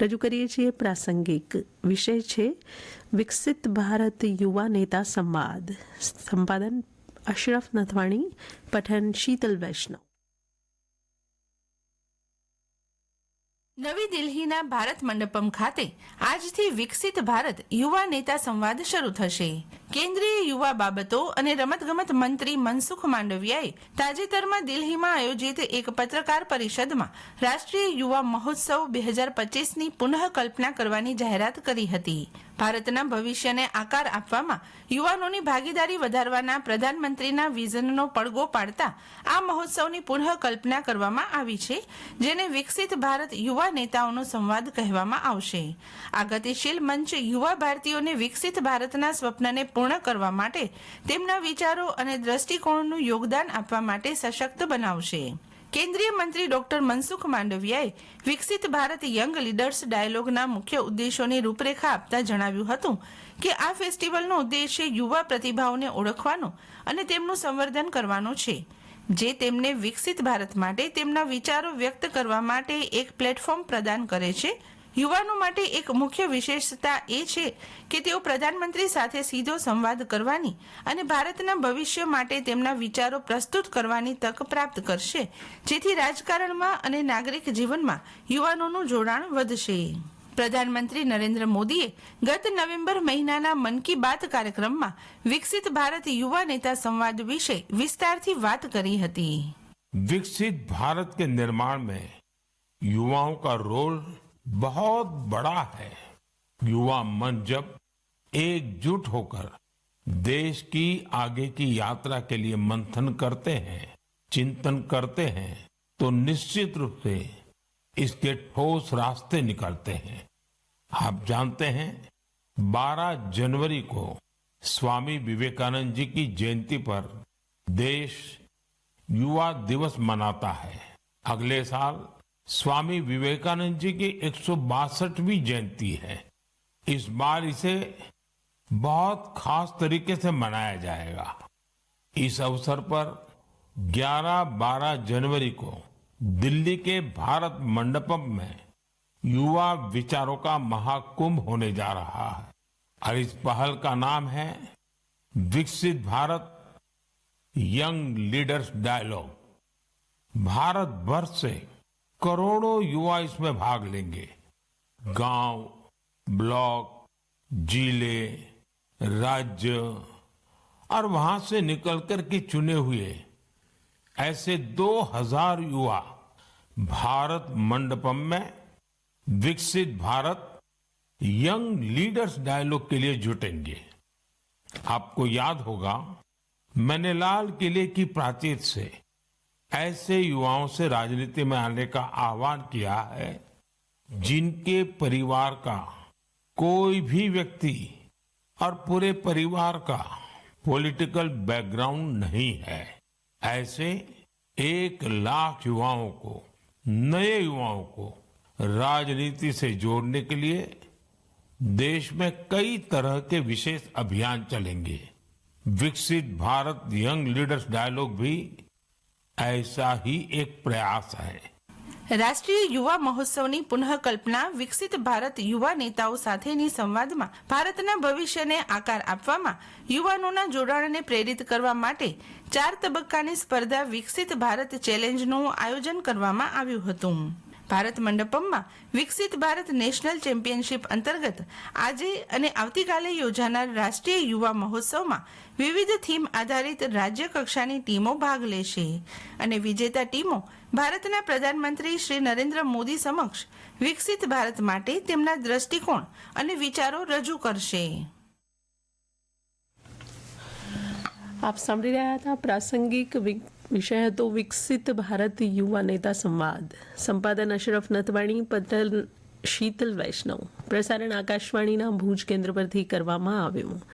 રજૂ કરીએ છીએ પ્રાસંગિક વિષય છે વિકસિત ભારત યુવા નેતા સંવાદ. સંપાદન અશરફ નથવાણી, પઠન શીતલ વૈષ્ણવ. નવી દિલ્હીના ભારત મંડપમ ખાતે આજથી વિકસિત ભારત યુવા નેતા સંવાદ શરૂ થશે. કેન્દ્રીય યુવા બાબતો અને રમતગમત મંત્રી મનસુખ માંડવિયાએ તાજેતરમાં દિલ્હીમાં આયોજિત એક પત્રકાર પરિષદમાં રાષ્ટ્રીય યુવા મહોત્સવ બે હજાર પચીસની પુનઃ કલ્પના કરવાની જાહેરાત કરી હતી. ભારતના ભવિષ્યને આકાર આપવામાં યુવાનોની ભાગીદારી વધારવાના પ્રધાનમંત્રીના વિઝનનો પડઘો પાડતા આ મહોત્સવની પુનઃ કલ્પના કરવામાં આવી છે, જેને વિકસિત ભારત યુવા નેતાઓનો સંવાદ કહેવામાં આવશે. આ ગતિશીલ મંચ યુવા ભારતીયોને વિકસિત ભારતના સ્વપ્નને પૂર્ણ કરવા માટે તેમના વિચારો અને દ્રષ્ટિકોણનું યોગદાન આપવા માટે સશક્ત બનાવશે. કેન્દ્રીય મંત્રી ડોક્ટર મનસુખ માંડવિયાએ વિકસિત ભારત યંગ લીડર્સ ડાયલોગના મુખ્ય ઉદ્દેશોની રૂપરેખા આપતા જણાવ્યું હતું કે આ ફેસ્ટિવલનો ઉદ્દેશ્ય યુવા પ્રતિભાઓને ઓળખવાનો અને તેમનું સંવર્ધન કરવાનો છે. જે તેમને વિકસિત ભારત માટે તેમના વિચારો વ્યક્ત કરવા માટે એક પ્લેટફોર્મ પ્રદાન કરે છે યુવાનો માટે એક મુખ્ય વિશેષતા એ છે કે તેઓ પ્રધાનમંત્રી સાથે સીધો સંવાદ કરવાની અને ભારતના ભવિષ્ય માટે તેમના વિચારો પ્રસ્તુત કરવાની તક પ્રાપ્ત કરશે, જેથી રાજકારણમાં અને નાગરિક જીવનમાં યુવાનોનું જોડાણ વધશે. પ્રધાનમંત્રી નરેન્દ્ર મોદીએ ગત નવેમ્બર મહિનાના મન કી બાત કાર્યક્રમમાં વિકસિત ભારત યુવા નેતા સંવાદ વિશે વિસ્તારથી વાત કરી હતી. વિકસિત ભારત કે નિર્માણ મેં યુવાઓ કા રોલ बहुत बड़ा है। युवा मन जब एकजुट होकर देश की आगे की यात्रा के लिए मंथन करते हैं, चिंतन करते हैं तो निश्चित रूप से इसके ठोस रास्ते निकलते हैं। आप जानते हैं 12 जनवरी को स्वामी विवेकानंद जी की जयंती पर देश युवा दिवस मनाता है। अगले साल स्वामी विवेकानंद जी की एक जयंती है। इस बार इसे बहुत खास तरीके से मनाया जाएगा। इस अवसर पर 11-12 जनवरी को दिल्ली के भारत मंडपम में युवा विचारों का महाकुंभ होने जा रहा है और इस पहल का नाम है विकसित Bharat young leaders dialogue. Bharat भर से करोड़ों युवा इसमें भाग लेंगे। गाँव, ब्लॉक, ज़िले, राज्य, और वहाँ से निकलकर के चुने हुए ऐसे 2000 युवा भारत मंडपम में, विकसित भारत, यंग लीडर्स डायलॉग के लिए जुटेंगे। आपको याद होगा मैंने लाल किले की प्राचीर से ऐसे युवाओं से राजनीति में आने का आह्वान किया है, जिनके परिवार का कोई भी व्यक्ति और पूरे परिवार का पॉलिटिकल बैकग्राउंड नहीं है, ऐसे एक लाख युवाओं को, नए युवाओं को राजनीति से जोड़ने के लिए देश में कई तरह के विशेष अभियान चलेंगे। विकसित भारत, यंग लीडर्स डायलॉग भी ऐसा ही एक प्रयास है રાષ્ટ્રીય યુવા મહોત્સવની પુનઃ કલ્પના વિકસિત ભારત યુવા નેતાઓ સાથેની સંવાદમાં ભારતના ભવિષ્યને આકાર આપવામાં યુવાનોના જોડાણને પ્રેરિત કરવા માટે ચાર તબક્કાની સ્પર્ધા વિકસિત ભારત ચેલેન્જનું આયોજન કરવામાં આવ્યું હતું ભારત મંડપમમાં વિકસિત ભારત નેશનલ ચેમ્પિયનશિપ અંતર્ગત આજે અને આવતીકાલે યોજાનાર રાષ્ટ્રીય યુવા મહોત્સવમાં વિવિધ થીમ આધારિત રાજ્ય કક્ષાની ટીમો ભાગ લેશે. અને વિજેતા ટીમો ભારતના પ્રધાનમંત્રી શ્રી નરેન્દ્ર મોદી સમક્ષ વિકસિત ભારત માટે તેમના દ્રષ્ટિકોણ અને વિચારો રજૂ કરશે. આપ સાંભળી રહ્યા હતા પ્રાસંગિક વિષય હતો વિકસિત ભારત યુવા નેતા સંવાદ. સંપાદન અશરફ નથવાણી પત્ર શીતલ વૈષ્ણવ. પ્રસારણ આકાશવાણીના ભુજ કેન્દ્ર પરથી કરવામાં આવ્યું.